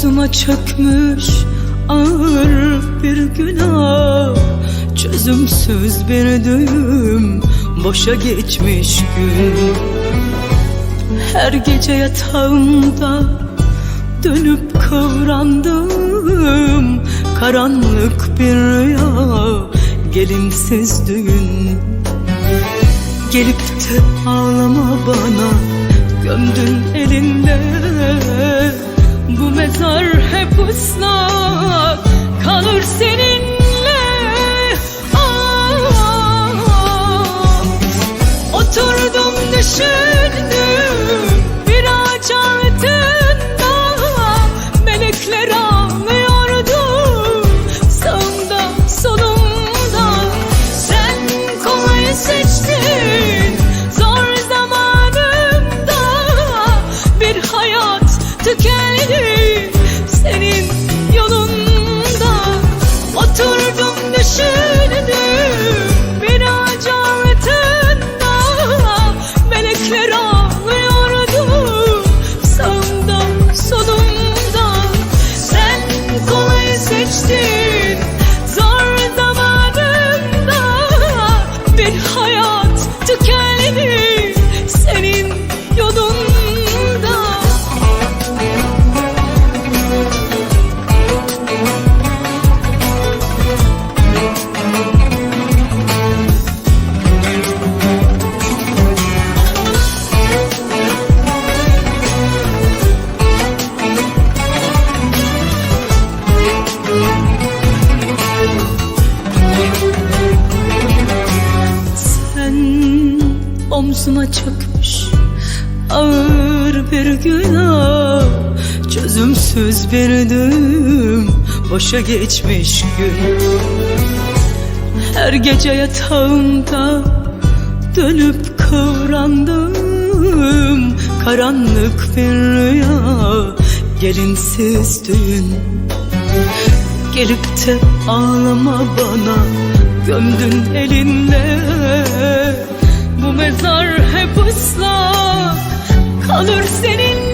Omzuma çökmüş ağır bir günah. Çözümsüz bir düğüm Boşa geçmiş gün. Her gece yatağımda Dönüp kıvrandım. Karanlık bir rüya Gelinsiz düğün. Gelip de ağlama bana Gömdün elinde Bu mezar hep ıslak Kalır seninle. Ah, Oturdum düşündüm Bir ağaç altında. Melekler ağlıyordu Sağımda solumda. Sen kolayı seçtin Zor zamanımda. Bir hayat omzuma çökmüş ağır bir günah. Çözümsüz bir düğüm boşa geçmiş gün. Her gece yatağımda dönüp kıvrandım. Karanlık bir rüya gelinsiz düğün. Gelip de ağlama bana Gömdün elinle Bu mezar hep ıslak Kalır seninle